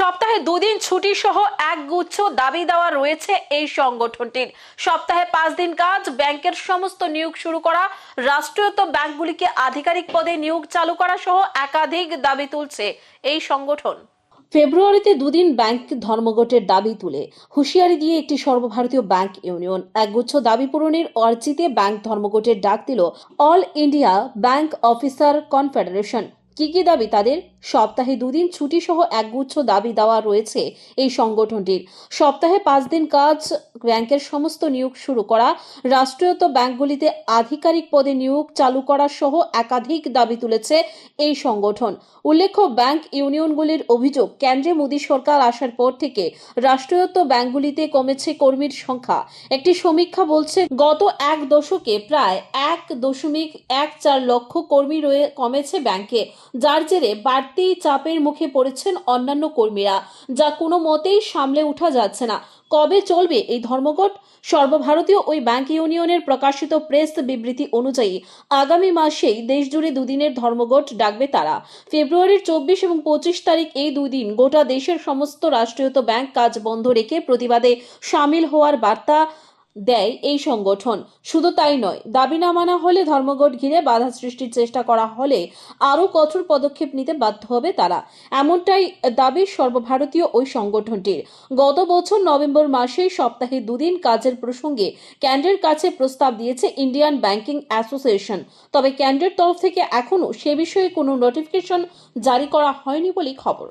সপ্তাহে দুদিন ছুটি সহ এক গুচ্ছ দাবি দেওয়া রয়েছে এই সংগঠনটির। সপ্তাহে পাঁচ দিন কাজ, ব্যাংকের সমস্ত নিয়োগ শুরু করা রাষ্ট্রায়ত্ত ব্যাংকগুলিকে আধিকারিক পদে নিয়োগ চালু করা সহ একাধিক দাবি তুলছে এই সংগঠন। ফেব্রুয়ারিতে দুদিন ব্যাংক ধর্মঘটের দাবি তুলে। হুঁশিয়ারি দিয়ে একটি সর্বভারতীয় ব্যাংক ইউনিয়ন একগুচ্ছ দাবি পূরণের অর্জিতে ব্যাংক ধর্মঘটের ডাক দিল all India bank officer confederation. কি কি দাবি তাদের? সপ্তাহে দুদিন ছুটি সহ একগুচ্ছ দাবি দেওয়া রয়েছে এই সংগঠনটির। সপ্তাহে পাঁচ দিন কাজ, ব্যাংকের সমস্ত নিয়োগ শুরু করা রাষ্ট্রায়ত্ত ব্যাংকগুলিতে আধিকারিক পদে নিয়োগ চালু করা সহ একাধিক দাবি তুলেছে এই সংগঠন। উল্লেখ্য, ব্যাংক ইউনিয়নগুলির অভিযোগ, কেন্দ্রে মোদী সরকার আসার পর থেকে রাষ্ট্রায়ত্ত ব্যাংকগুলিতে কমেছে কর্মীর সংখ্যা। একটি সমীক্ষা বলছে, গত এক দশকে প্রায় এক দশমিক এক চার লক্ষ কর্মী রয়ে কমেছে ব্যাংকে। যার জেরে বাড়তি চাপের মুখে পড়েছেন অন্যান্য কর্মীরা, যা কোনো মতেই সামলে ওঠা যাচ্ছে না। কবে চলবে এই ধর্মঘট? সর্বভারতীয় ওই ব্যাংক ইউনিয়নের প্রকাশিত প্রেস বিবৃতি অনুযায়ী আগামী মাসেই দেশজুড়ে দুদিনের ধর্মঘট ডাকবে তারা। ফেব্রুয়ারির চব্বিশ এবং পঁচিশ তারিখ এই দুই দিন গোটা দেশের সমস্ত রাষ্ট্রায়ত্ত ব্যাংক কাজ বন্ধ রেখে প্রতিবাদে সামিল হওয়ার বার্তা দেয় এই সংগঠন। শুধু তাই নয়, দাবি না মানা হলে ধর্মঘট ঘিরে বাধা সৃষ্টির চেষ্টা করা হলে আরও কঠোর পদক্ষেপ নিতে বাধ্য হবে তারা। এমনটাই দাবি সর্বভারতীয় ওই সংগঠনটির। গত বছর নভেম্বর মাসেই সপ্তাহে দুদিন কাজের প্রসঙ্গে ক্যান্ডের কাছে প্রস্তাব দিয়েছে ইন্ডিয়ান ব্যাংকিং অ্যাসোসিয়েশন। তবে ক্যান্ডের তরফ থেকে এখনও সে বিষয়ে কোনো নোটিফিকেশন জারি করা হয়নি বলেই খবর।